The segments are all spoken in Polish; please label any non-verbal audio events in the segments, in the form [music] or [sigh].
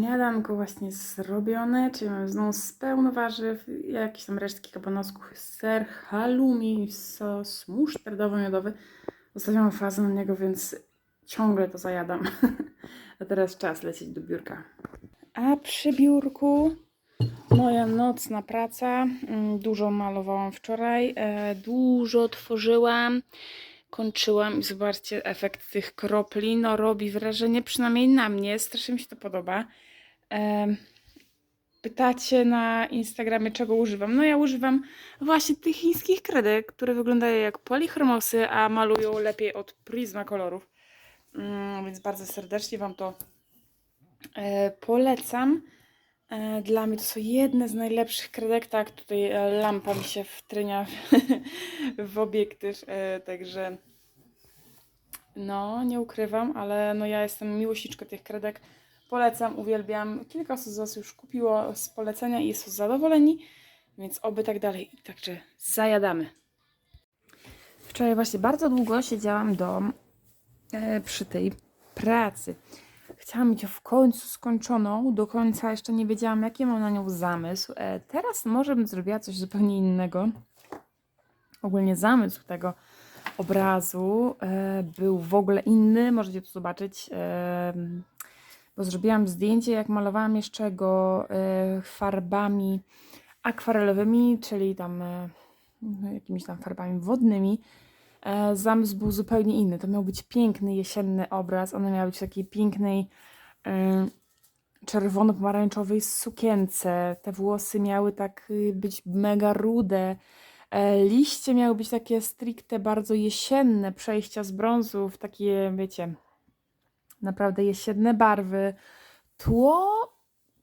Śniadanko właśnie zrobione, czyli mam znowu z pełno warzyw, jakieś tam resztki kabanosków, ser, halloumi, sos musztardowo-miodowy. Zostawiam fazę na niego, więc ciągle to zajadam. [laughs] A teraz czas lecieć do biurka. A przy biurku moja nocna praca. Mm, Dużo malowałam wczoraj, e, dużo tworzyłam, kończyłam i zobaczcie efekt tych kropli. No robi wrażenie, przynajmniej na mnie, strasznie mi się to podoba. Pytacie na Instagramie, czego używam? No ja używam właśnie tych chińskich kredek, które wyglądają jak polichromosy, a malują lepiej od Prisma kolorów. Mm, więc bardzo serdecznie Wam to e, polecam. E, Dla mnie to są jedne z najlepszych kredek. Tak, tutaj e, lampa mi się wtrynia [laughs] w obiektyw, e, także no, nie ukrywam, ale no ja jestem miłośniczką tych kredek. Polecam, uwielbiam. Kilka osób z Was już kupiło z polecenia i są zadowoleni, więc oby tak dalej. Także zajadamy. Wczoraj właśnie bardzo długo siedziałam do, e, przy tej pracy. Chciałam mieć ją w końcu skończoną. Do końca jeszcze nie wiedziałam, jaki mam na nią zamysł. E, teraz może bym zrobiła coś zupełnie innego. Ogólnie zamysł tego obrazu e, był w ogóle inny. Możecie to zobaczyć. E, bo zrobiłam zdjęcie, jak malowałam jeszcze go e, farbami akwarelowymi, czyli tam e, no, jakimiś tam farbami wodnymi. E, zamysł był zupełnie inny. To miał być piękny jesienny obraz. Ona miała być w takiej pięknej czerwono-pomarańczowej sukience. Te włosy miały tak y, być mega rude. Liście miały być takie stricte bardzo jesienne, przejścia z brązu w takie, wiecie, naprawdę jesienne barwy. Tło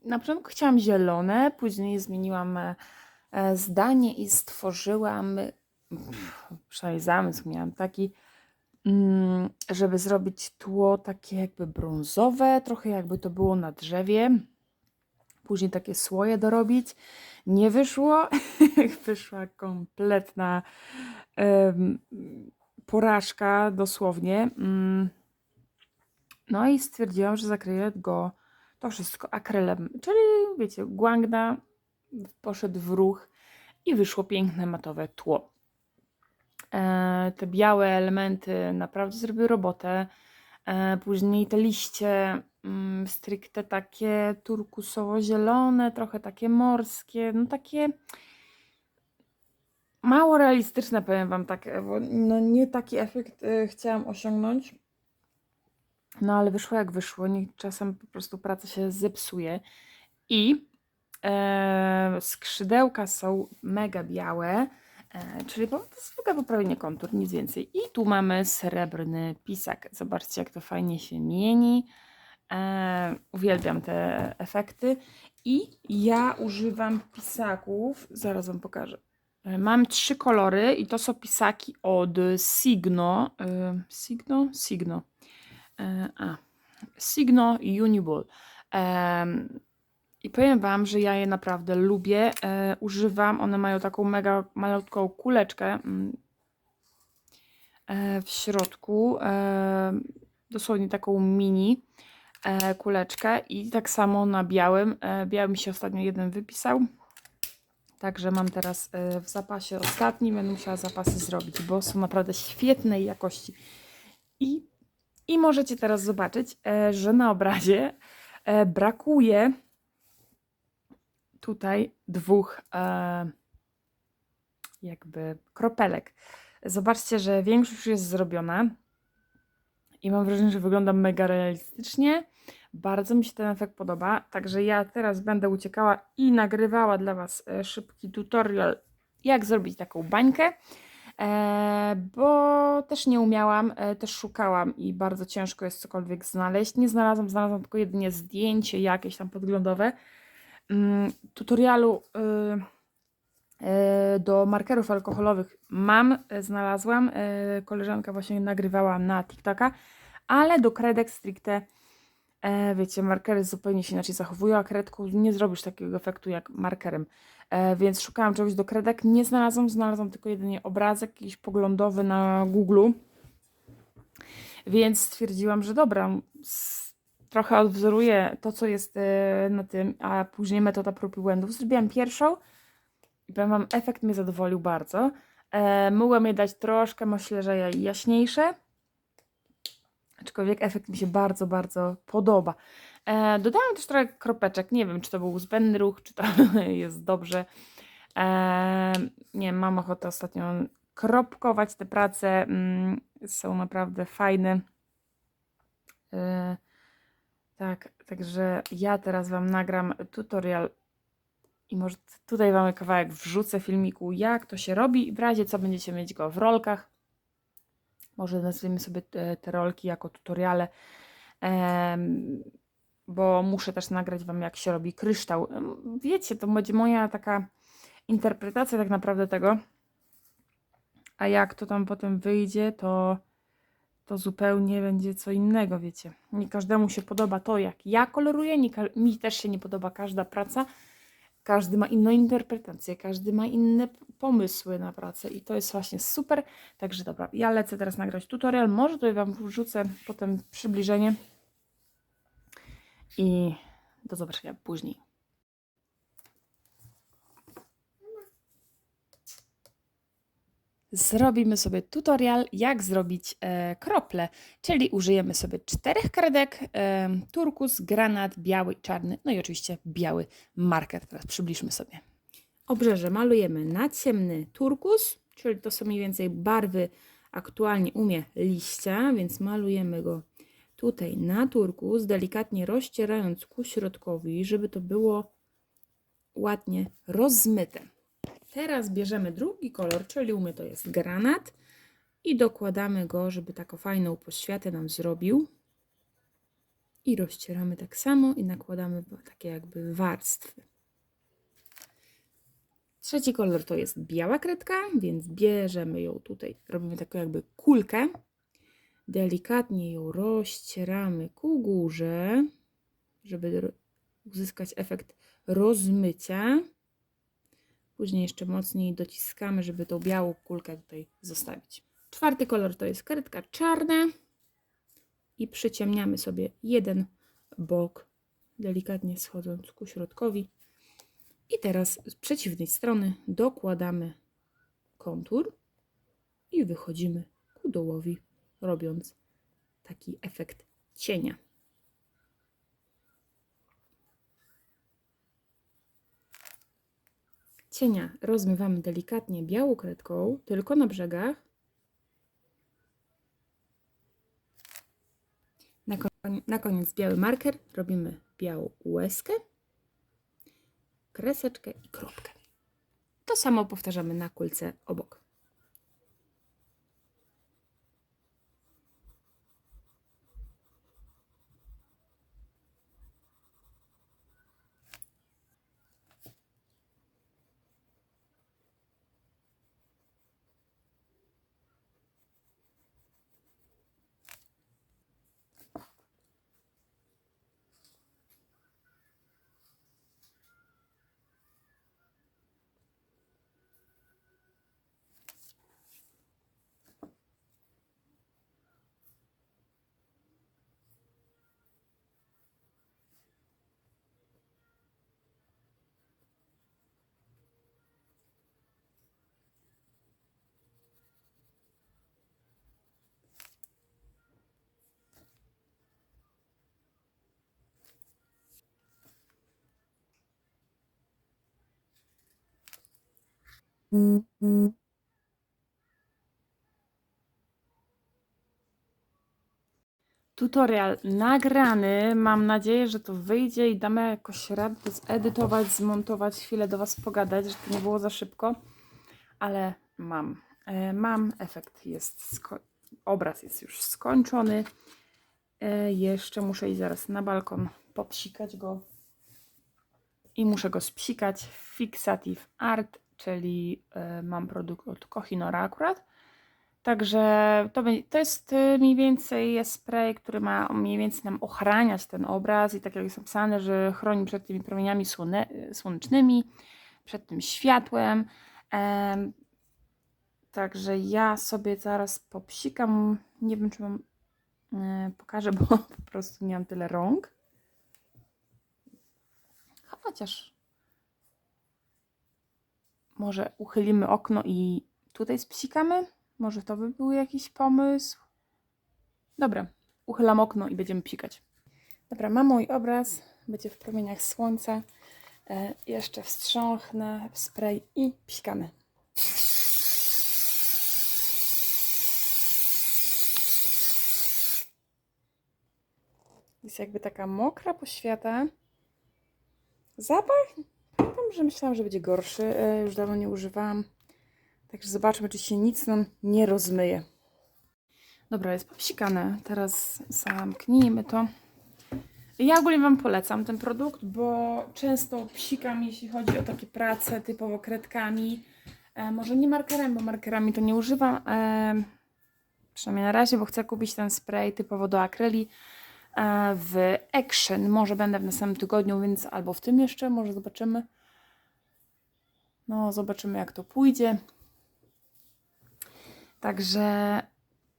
na początku chciałam zielone, później zmieniłam e, e, zdanie i stworzyłam, przynajmniej zamysł miałam taki, mm, żeby zrobić tło takie jakby brązowe, trochę jakby to było na drzewie. Później takie słoje dorobić. Nie wyszło. [laughs] Wyszła kompletna em, porażka, dosłownie. Mm. No i stwierdziłam, że zakryję go to wszystko akrylem, czyli wiecie, Guangna poszedł w ruch i wyszło piękne matowe tło. E, te białe elementy naprawdę zrobiły robotę. E, później te liście mm, stricte takie turkusowo-zielone, trochę takie morskie, no takie mało realistyczne, powiem Wam tak, bo no nie taki efekt e, chciałam osiągnąć. No ale wyszło jak wyszło. Czasem po prostu praca się zepsuje. I e, skrzydełka są mega białe, e, czyli po, tylko poprawienie kontur, nic więcej. I tu mamy srebrny pisak. Zobaczcie, jak to fajnie się mieni. E, uwielbiam te efekty. I ja używam pisaków, zaraz Wam pokażę. E, Mam trzy kolory i to są pisaki od Signo. E, Signo? Signo. E, a, Signo Uniball. Em, I powiem Wam, że ja je naprawdę lubię. E, używam, one mają taką mega malutką kuleczkę mm, e, w środku. E, dosłownie taką mini e, kuleczkę i tak samo na białym. E, biały mi się ostatnio jeden wypisał. Także mam teraz e, w zapasie ostatni. Będę musiała zapasy zrobić, bo są naprawdę świetnej jakości. I i możecie teraz zobaczyć, e, że na obrazie e, brakuje tutaj dwóch e, jakby kropelek. Zobaczcie, że większość już jest zrobiona i mam wrażenie, że wygląda mega realistycznie. Bardzo mi się ten efekt podoba, także ja teraz będę uciekała i nagrywała dla Was szybki tutorial, jak zrobić taką bańkę. E, bo też nie umiałam, e, też szukałam i bardzo ciężko jest cokolwiek znaleźć. Nie znalazłam, znalazłam tylko jedynie zdjęcie jakieś tam podglądowe. Mm, tutorialu y, y, do markerów alkoholowych mam, e, znalazłam. Koleżanka właśnie nagrywała na TikToka, ale do kredek stricte e, wiecie, markery zupełnie się inaczej zachowują, a kredką nie zrobisz takiego efektu jak markerem. E, więc szukałam czegoś do kredek, nie znalazłam, znalazłam tylko jedynie obrazek jakiś poglądowy na Google. Więc stwierdziłam, że dobra, trochę odwzoruję to, co jest e, na tym, a później metoda prób i błędów. Zrobiłam pierwszą i powiem Wam, efekt mnie zadowolił bardzo. E, mogłam je dać troszkę, myślę, że jaśniejsze, aczkolwiek efekt mi się bardzo, bardzo podoba. E, dodałam też trochę kropeczek, nie wiem, czy to był zbędny ruch, czy to [laughs] jest dobrze. E, nie wiem, mam ochotę ostatnio kropkować te prace, mm, są naprawdę fajne. E, tak, także ja teraz Wam nagram tutorial i może tutaj Wam kawałek wrzucę filmiku, jak to się robi w razie co będziecie mieć go w rolkach. Może nazwijmy sobie te, te rolki jako tutoriale, bo muszę też nagrać Wam, jak się robi kryształ. Wiecie, to będzie moja taka interpretacja tak naprawdę tego, a jak to tam potem wyjdzie, to to zupełnie będzie co innego, wiecie. Nie każdemu się podoba to, jak ja koloruję, nie, mi też się nie podoba każda praca. Każdy ma inną interpretację, każdy ma inne pomysły na pracę i to jest właśnie super. Także dobra, ja lecę teraz nagrać tutorial, może tutaj Wam wrzucę potem przybliżenie i do zobaczenia później. Zrobimy sobie tutorial, jak zrobić e, krople, czyli użyjemy sobie czterech kredek, e, turkus, granat, biały, czarny, no i oczywiście biały marker. Teraz przybliżmy sobie. Obrzeże malujemy na ciemny turkus, czyli to są mniej więcej barwy aktualnie u mnie liścia, więc malujemy go tutaj na turkus, delikatnie rozcierając ku środkowi, żeby to było ładnie rozmyte. Teraz bierzemy drugi kolor, czyli u mnie to jest granat i dokładamy go, żeby taką fajną poświatę nam zrobił. I rozcieramy tak samo i nakładamy takie jakby warstwy. Trzeci kolor to jest biała kredka, więc bierzemy ją tutaj, robimy taką jakby kulkę. Delikatnie ją rozcieramy ku górze, żeby uzyskać efekt rozmycia. Później jeszcze mocniej dociskamy, żeby tą białą kulkę tutaj zostawić. Czwarty kolor to jest kredka czarna i przyciemniamy sobie jeden bok, delikatnie schodząc ku środkowi. I teraz z przeciwnej strony dokładamy kontur i wychodzimy ku dołowi, robiąc taki efekt cienia. Cienia rozmywamy delikatnie białą kredką, tylko na brzegach. Na, koń, na koniec biały marker, robimy białą łezkę, kreseczkę i kropkę. To samo powtarzamy na kulce obok. Tutorial nagrany. Mam nadzieję, że to wyjdzie i damy jakoś radę to zedytować, zmontować, chwilę do Was pogadać, że to nie było za szybko, ale mam. E, Mam, efekt jest, obraz jest już skończony. E, Jeszcze muszę iść zaraz na balkon, popsikać go i muszę go spsikać. Fixative Art, czyli e, mam produkt od Kohinora akurat. Także to, to jest y, mniej więcej spray, który ma mniej więcej nam ochraniać ten obraz i tak jak jest napisane, że chroni przed tymi promieniami słone, słonecznymi, przed tym światłem. Em, także ja sobie zaraz popsikam. Nie wiem, czy mam e, pokażę, bo [laughs] po prostu nie mam tyle rąk. Chociaż może uchylimy okno i tutaj spsikamy? Może to by był jakiś pomysł? Dobra, uchylam okno i będziemy psikać. Dobra, mam mój obraz, będzie w promieniach słońca. E, jeszcze wstrząchnę spray i psikamy. Jest jakby taka mokra poświata. Zapach? Że myślałam, że będzie gorszy. E, Już dawno nie używałam. Także zobaczmy, czy się nic nam nie rozmyje. Dobra, jest popsikane. Teraz zamknijmy to. Ja ogólnie Wam polecam ten produkt, bo często psikam, jeśli chodzi o takie prace typowo kredkami. E, może nie markerem, bo markerami to nie używam. E, przynajmniej na razie, bo chcę kupić ten spray typowo do akryli e, w Action. Może będę w następnym tygodniu, więc albo w tym jeszcze, może zobaczymy. No, zobaczymy jak to pójdzie. Także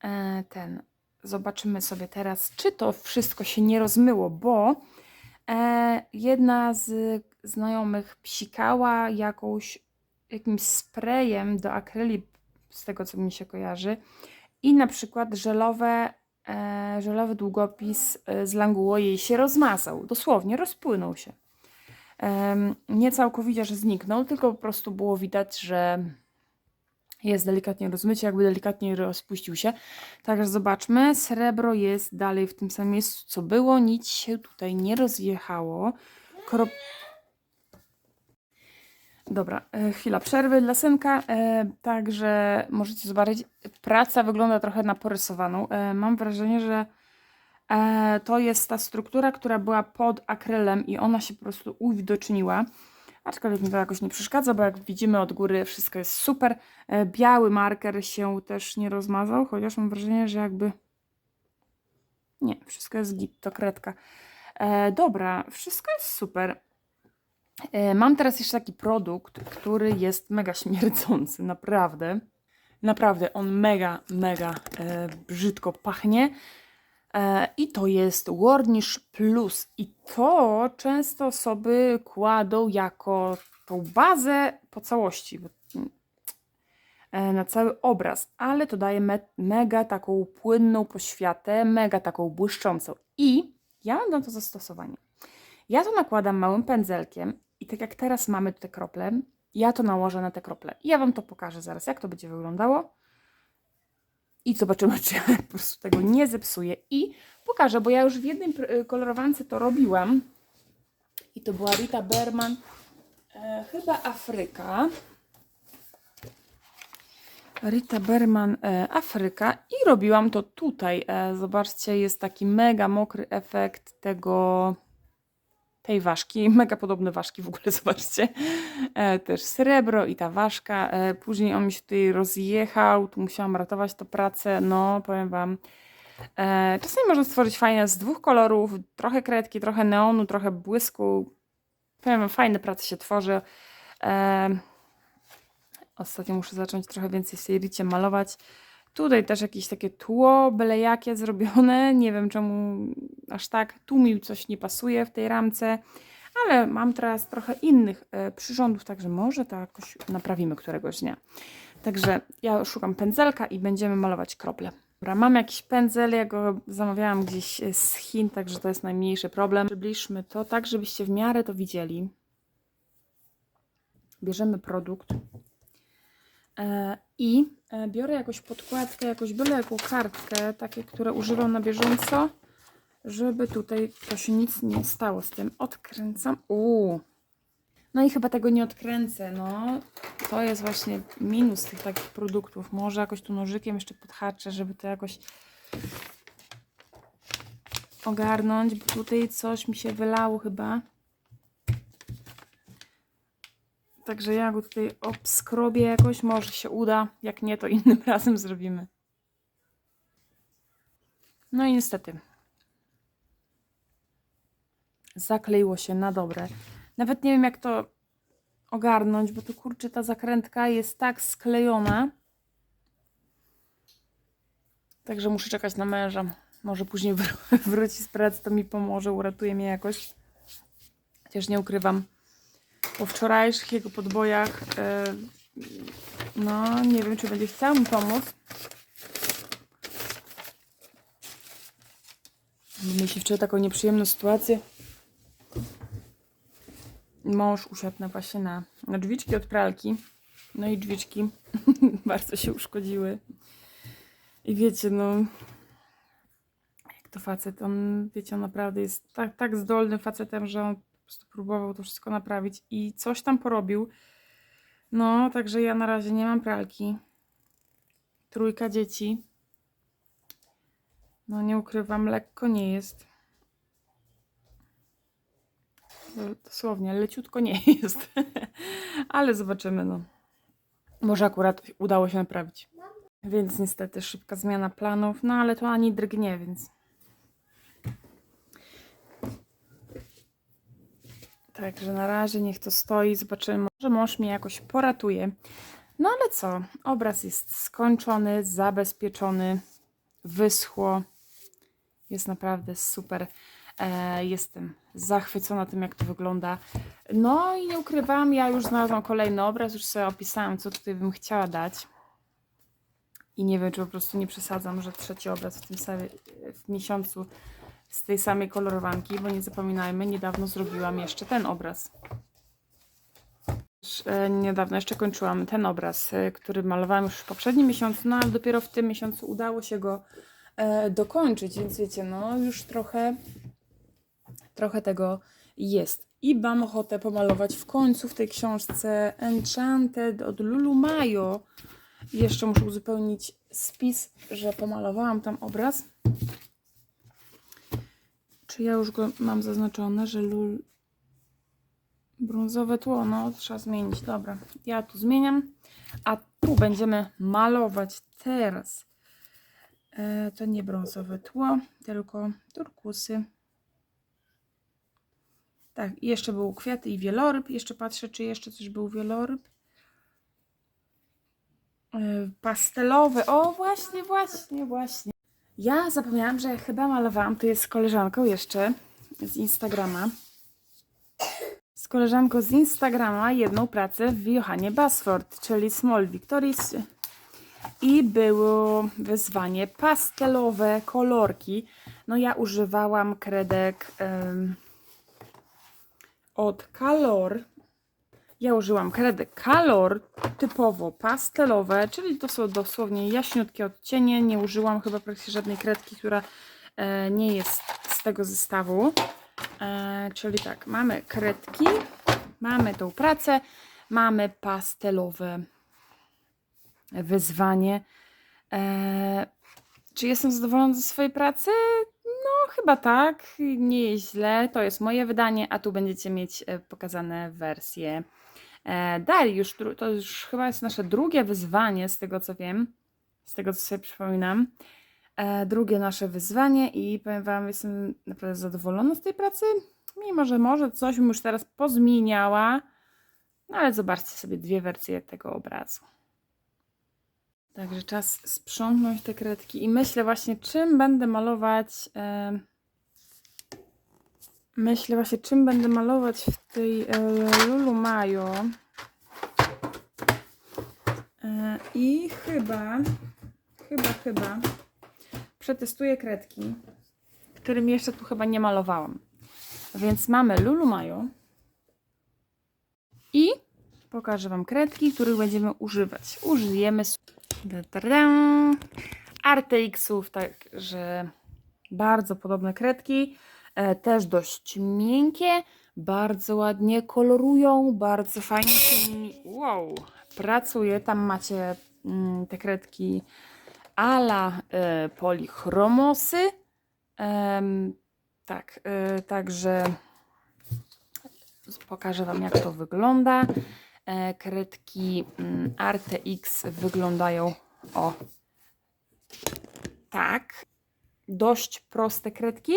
e, ten, zobaczymy sobie teraz, czy to wszystko się nie rozmyło, bo e, jedna z znajomych psikała jakąś, jakimś sprayem do akryli, z tego co mi się kojarzy, i na przykład żelowe, e, żelowy długopis z Languło jej się rozmazał, dosłownie rozpłynął się. Nie całkowicie, że zniknął, tylko po prostu było widać, że jest delikatnie rozmycie, jakby delikatnie rozpuścił się. Także zobaczmy, srebro jest dalej w tym samym miejscu, co było, nic się tutaj nie rozjechało. Dobra, e, chwila przerwy dla synka, e, także możecie zobaczyć, praca wygląda trochę na porysowaną. E, mam wrażenie, że to jest ta struktura, która była pod akrylem i ona się po prostu uwidoczniła. Aczkolwiek mi to jakoś nie przeszkadza, bo jak widzimy od góry wszystko jest super. E, Biały marker się też nie rozmazał, chociaż mam wrażenie, że jakby... Nie, wszystko jest git, to kredka. E, dobra, wszystko jest super. E, mam teraz jeszcze taki produkt, który jest mega śmierdzący, naprawdę. Naprawdę, on mega, mega e, brzydko pachnie. E, I to jest Warnish Plus. I to często osoby kładą jako tą bazę po całości, mm, e, na cały obraz, ale to daje me mega taką płynną poświatę, mega taką błyszczącą. I ja mam na to zastosowanie. Ja to nakładam małym pędzelkiem i tak jak teraz mamy te krople, ja to nałożę na te krople. I ja Wam to pokażę zaraz, jak to będzie wyglądało. I zobaczymy, [laughs] czy po prostu tego nie zepsuję. I pokażę, bo ja już w jednej pr- kolorowance to robiłam. I to była Rita Berman, e, chyba Afryka. Rita Berman, e, Afryka. I robiłam to tutaj. E, zobaczcie, jest taki mega mokry efekt tego tej ważki, [laughs] mega podobne ważki w ogóle, [laughs] zobaczcie. E, też srebro i ta ważka. E, później on mi się tutaj rozjechał, tu musiałam ratować to pracę, no powiem Wam. E, czasami można stworzyć fajne z dwóch kolorów, trochę kredki, trochę neonu, trochę błysku. Powiem Wam, fajne prace się tworzy. E, ostatnio muszę zacząć trochę więcej w tej ricie malować. Tutaj też jakieś takie tło byle jakie zrobione. Nie wiem czemu aż tak. Tu mi coś nie pasuje w tej ramce. Ale mam teraz trochę innych e, przyrządów, także może to jakoś naprawimy któregoś dnia. Także ja szukam pędzelka i będziemy malować krople. Dobra, mam jakiś pędzel, ja go zamawiałam gdzieś e, z Chin, także to jest najmniejszy problem. Przybliżmy to tak, żebyście w miarę to widzieli. Bierzemy produkt. E, I e, biorę jakąś podkładkę, jakąś byle jaką kartkę, takie, które używam na bieżąco, żeby tutaj to się nic nie stało z tym. Odkręcam. Uuu. No i chyba tego nie odkręcę, no. To jest właśnie minus tych takich produktów. Może jakoś tu nożykiem jeszcze podhaczę, żeby to jakoś ogarnąć, bo tutaj coś mi się wylało chyba. Także ja go tutaj obskrobię jakoś, może się uda. Jak nie, to [laughs] innym razem zrobimy. No i niestety. Zakleiło się na dobre. Nawet nie wiem, jak to ogarnąć, bo tu kurczę, ta zakrętka jest tak sklejona. Także muszę czekać na męża. Może później [laughs] wr- wróci z pracy, to mi pomoże, uratuje mnie jakoś. Chociaż nie ukrywam, po wczorajszych jego podbojach, e, no nie wiem, czy będzie chciał mi pomóc. Mieliśmy wczoraj taką nieprzyjemną sytuację. Mąż usiadł na właśnie na, na drzwiczki od pralki. No i drzwiczki [laughs] bardzo się uszkodziły. I wiecie, no jak to facet, on, wiecie, on naprawdę jest tak, tak zdolnym facetem, że on prostu próbował to wszystko naprawić i coś tam porobił. No, także ja na razie nie mam pralki. Trójka dzieci. No, nie ukrywam, lekko nie jest. Dosłownie, leciutko nie [laughs] jest. Ale zobaczymy, no. Może akurat udało się naprawić. Więc niestety szybka zmiana planów, no ale to ani drgnie, więc. Także na razie niech to stoi, zobaczymy. Może mąż mnie jakoś poratuje. No ale co? Obraz jest skończony, zabezpieczony, wyschło. Jest naprawdę super. E, jestem zachwycona tym, jak to wygląda. No i nie ukrywam, ja już znalazłam kolejny obraz, już sobie opisałam, co tutaj bym chciała dać. I nie wiem, czy po prostu nie przesadzam, że trzeci obraz w tym samym w miesiącu z tej samej kolorowanki, bo nie zapominajmy, niedawno zrobiłam jeszcze ten obraz. E, Niedawno jeszcze kończyłam ten obraz, e, który malowałam już w poprzednim miesiącu, no ale dopiero w tym miesiącu udało się go e, dokończyć, więc wiecie, no już trochę, trochę tego jest. I mam ochotę pomalować w końcu w tej książce Enchanted od Lulu Mayo. Jeszcze muszę uzupełnić spis, że pomalowałam tam obraz. Czy ja już go mam zaznaczone, że lul... Brązowe tło, no trzeba zmienić. Dobra, ja tu zmieniam. A tu będziemy malować teraz. E, to nie brązowe tło, tylko turkusy. Tak, jeszcze był kwiaty i wieloryb. Jeszcze patrzę, czy jeszcze coś był wieloryb. E, pastelowy. O, właśnie, właśnie, właśnie. Ja zapomniałam, że chyba malowałam tu jest z koleżanką jeszcze z Instagrama. Z koleżanką z Instagrama jedną pracę w Johanie Basford, czyli Small Victories. I było wyzwanie pastelowe, kolorki. No ja używałam kredek em, od Calor. Ja użyłam kredek Calor typowo pastelowe, czyli to są dosłownie jaśniutkie odcienie. Nie użyłam chyba praktycznie żadnej kredki, która e, nie jest z tego zestawu. E, czyli tak, mamy kredki, mamy tą pracę, mamy pastelowe wyzwanie. E, czy jestem zadowolona ze swojej pracy? No, chyba tak. Nie jest źle. To jest moje wydanie, a tu będziecie mieć e, pokazane wersje dalej. Już, to już chyba jest nasze drugie wyzwanie, z tego co wiem, z tego co sobie przypominam. E, drugie nasze wyzwanie i powiem Wam, jestem naprawdę zadowolona z tej pracy, mimo że może coś bym już teraz pozmieniała, no ale zobaczcie sobie dwie wersje tego obrazu. Także czas sprzątnąć te kredki i myślę właśnie, czym będę malować. E, myślę właśnie, czym będę malować w tej e, Lulu Mayo. E, I chyba, chyba, chyba przetestuję kredki, którymi jeszcze tu chyba nie malowałam. Więc mamy Lulu Mayo i pokażę Wam kredki, których będziemy używać. Użyjemy RTX-ów, także bardzo podobne kredki, też dość miękkie, bardzo ładnie kolorują, bardzo fajnie się wow, pracuje. Tam macie mm, te kredki ala e, polichromosy. Tak, e, także pokażę Wam, jak to wygląda. E, kredki mm, RTX wyglądają o tak. Dość proste kredki.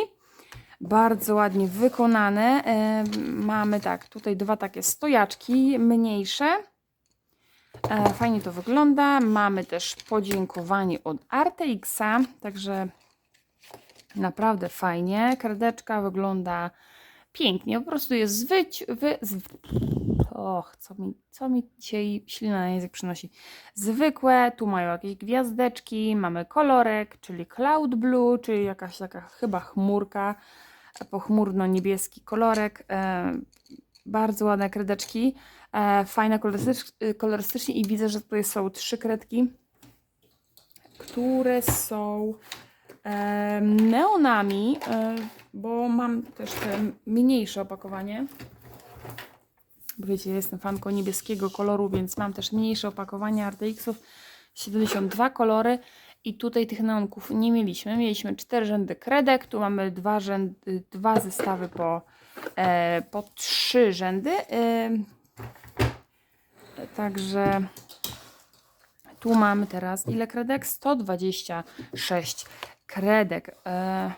Bardzo ładnie wykonane. E, mamy tak, tutaj dwa takie stojaczki mniejsze. E, Fajnie to wygląda. Mamy też podziękowanie od RTX-a, także Naprawdę fajnie. Kredeczka wygląda pięknie. Po prostu jest zwyć... Wy, z, och, co mi, co mi dzisiaj ślina na język przynosi. Zwykłe, tu mają jakieś gwiazdeczki, mamy kolorek, czyli cloud blue, czyli jakaś taka chyba chmurka, pochmurno-niebieski kolorek. E, bardzo ładne kredeczki, e, fajne kolorystycz, kolorystycznie i widzę, że tutaj są trzy kredki, które są e, neonami, bo mam też te mniejsze opakowanie. Bo wiecie, ja jestem fanką niebieskiego koloru, więc mam też mniejsze opakowanie RTX-ów, 72 kolory i tutaj tych neonków nie mieliśmy. Mieliśmy cztery rzędy kredek, tu mamy dwa, rzędy, dwa zestawy po, e, po trzy rzędy. E, także tu mamy teraz ile kredek? 126 kredek. E,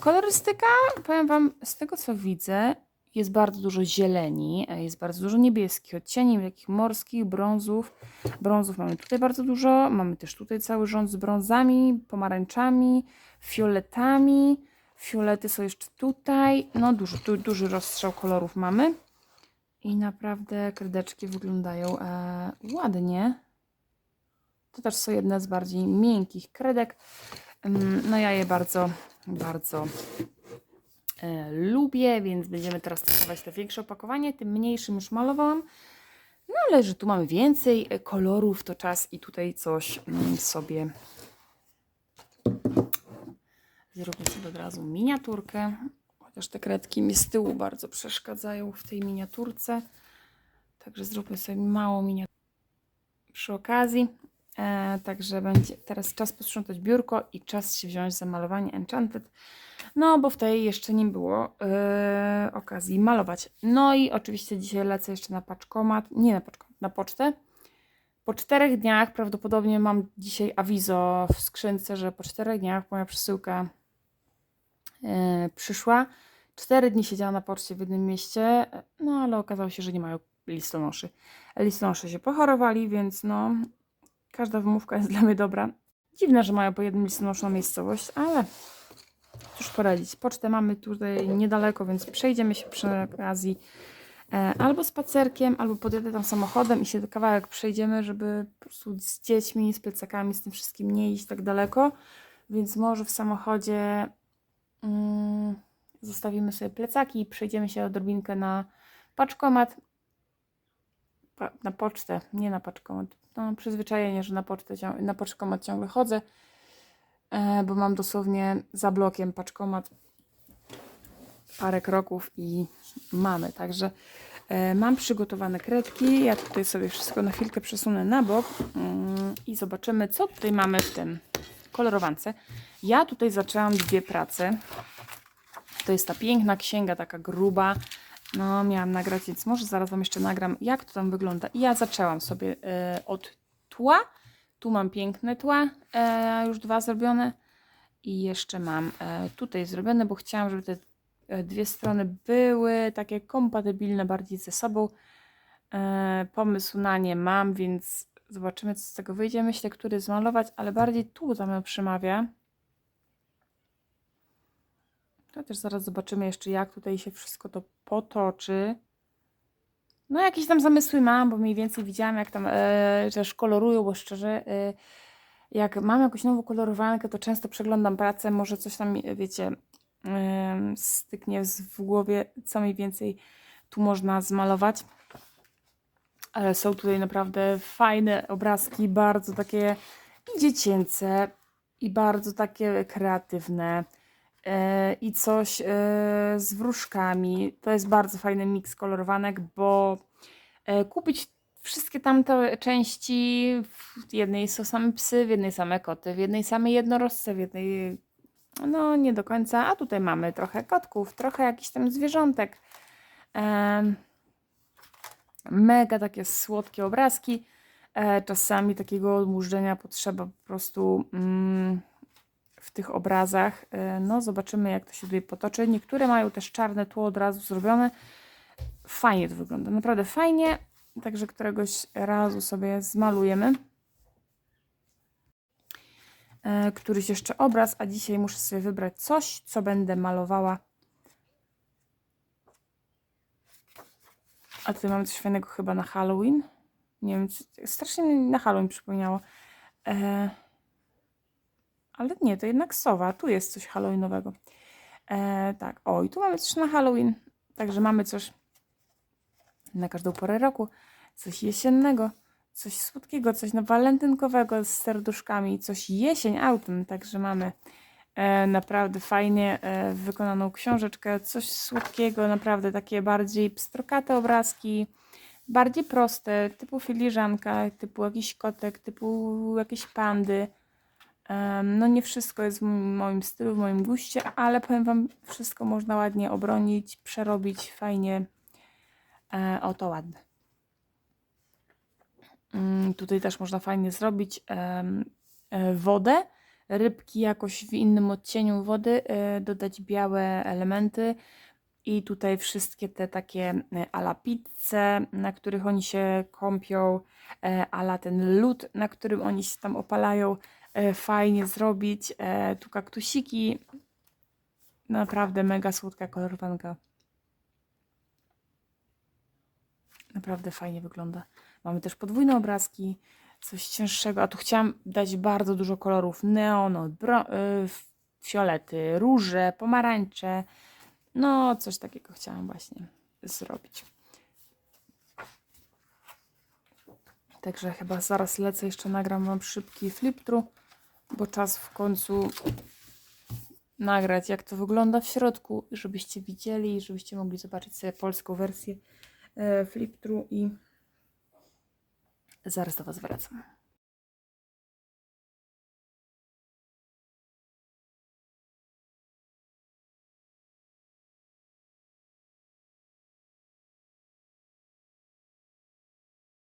kolorystyka, powiem Wam, z tego co widzę, jest bardzo dużo zieleni, e, jest bardzo dużo niebieskich odcieni, takich morskich, brązów. Brązów mamy tutaj bardzo dużo, mamy też tutaj cały rząd z brązami, pomarańczami, fioletami. Fiolety są jeszcze tutaj. No duży, tu, duży rozstrzał kolorów mamy. I naprawdę kredeczki wyglądają e, ładnie. To też są jedne z bardziej miękkich kredek. Ym, No ja je bardzo, bardzo lubię, więc będziemy teraz testować te większe opakowanie. Tym mniejszym już malowałam. No ale że tu mamy więcej e, kolorów, to czas i tutaj coś mm, sobie zróbmy sobie od razu miniaturkę. Chociaż te kredki mi z tyłu bardzo przeszkadzają w tej miniaturce. Także zróbmy sobie małą miniaturkę przy okazji. E, także będzie teraz czas posprzątać biurko i czas się wziąć za malowanie Enchanted. No, bo w tej jeszcze nie było e, okazji malować. No i oczywiście dzisiaj lecę jeszcze na paczkomat, nie na paczkomat, na pocztę. Po czterech dniach prawdopodobnie mam dzisiaj awizo w skrzynce, że po czterech dniach moja przesyłka e, przyszła. Cztery dni siedziała na poczcie w jednym mieście, no ale okazało się, że nie mają listonoszy. Listonosze się pochorowali, więc no każda wymówka jest dla mnie dobra. Dziwne, że mają po jednym listonoszu na miejscowość, ale cóż poradzić. Pocztę mamy tutaj niedaleko, więc przejdziemy się przy okazji e, albo spacerkiem, albo podjadę tam samochodem i się kawałek przejdziemy, żeby po prostu z dziećmi, z plecakami, z tym wszystkim nie iść tak daleko. Więc może w samochodzie mm, zostawimy sobie plecaki i przejdziemy się odrobinkę na paczkomat. Na pocztę, nie na paczkomat. No, przyzwyczajenie, że na, pocztę, na paczkomat ciągle chodzę, e, bo mam dosłownie za blokiem paczkomat parę kroków i mamy. Także e, mam przygotowane kredki. Ja tutaj sobie wszystko na chwilkę przesunę na bok mm, i zobaczymy, co tutaj mamy w tym kolorowance. Ja tutaj zaczęłam dwie prace. To jest ta piękna księga, taka gruba. No, miałam nagrać, więc może zaraz Wam jeszcze nagram, jak to tam wygląda. I ja zaczęłam sobie e, od tła. Tu mam piękne tła, e, już dwa zrobione. I jeszcze mam e, tutaj zrobione, bo chciałam, żeby te e, dwie strony były takie kompatybilne bardziej ze sobą. E, pomysł na nie mam, więc zobaczymy, co z tego wyjdzie. Myślę, który zmalować, ale bardziej tu mną przemawia. To też zaraz zobaczymy jeszcze, jak tutaj się wszystko to potoczy. No, jakieś tam zamysły mam, bo mniej więcej widziałam, jak tam też kolorują, bo szczerze, e, jak mam jakąś nową kolorowankę, to często przeglądam pracę, może coś tam, wiecie, e, styknie w głowie, co mniej więcej tu można zmalować. Ale są tutaj naprawdę fajne obrazki, bardzo takie i dziecięce, i bardzo takie kreatywne. E, I coś e, z wróżkami. To jest bardzo fajny miks kolorowanek, bo e, kupić wszystkie tamte części, w jednej są same psy, w jednej same koty, w jednej same jednorożce, w jednej no nie do końca, a tutaj mamy trochę kotków, trochę jakichś tam zwierzątek. Mega takie słodkie obrazki. Czasami takiego odmurzenia potrzeba po prostu mm, w tych obrazach. E, no, zobaczymy, jak to się tutaj potoczy. Niektóre mają też czarne tło od razu zrobione. Fajnie to wygląda, naprawdę fajnie. Także któregoś razu sobie zmalujemy. e, któryś jeszcze obraz, a dzisiaj muszę sobie wybrać coś, co będę malowała. A tutaj mamy coś fajnego chyba na Halloween. Nie wiem, strasznie na Halloween przypomniało. E, ale nie, to jednak sowa. Tu jest coś Halloweenowego. E, tak, o i tu mamy coś na Halloween. Także mamy coś na każdą porę roku. Coś jesiennego, coś słodkiego, coś no, walentynkowego z serduszkami, coś jesień, autumn. Także mamy e, naprawdę fajnie e, wykonaną książeczkę, coś słodkiego, naprawdę takie bardziej pstrokate obrazki, bardziej proste, typu filiżanka, typu jakiś kotek, typu jakieś pandy. No nie wszystko jest w moim- stylu, w moim guście, ale powiem Wam, wszystko można ładnie obronić, przerobić, fajnie. E, o, to ładne. Mm, Tutaj też można fajnie zrobić e, wodę, rybki jakoś w innym odcieniu wody, e, dodać białe elementy i tutaj wszystkie te takie ala pizze, na których oni się kąpią, ala ten lód, na którym oni się tam opalają, fajnie zrobić. E, Tu kaktusiki, naprawdę mega słodka kolorowanka. Naprawdę fajnie wygląda. Mamy też podwójne obrazki, coś cięższego, a tu chciałam dać bardzo dużo kolorów. Neon, y, fiolety, róże, pomarańcze. No, coś takiego chciałam właśnie zrobić. Także chyba zaraz lecę, jeszcze nagram wam szybki flip-through, bo czas w końcu nagrać, jak to wygląda w środku, żebyście widzieli, żebyście mogli zobaczyć sobie polską wersję e, flip-through i zaraz do Was wracam.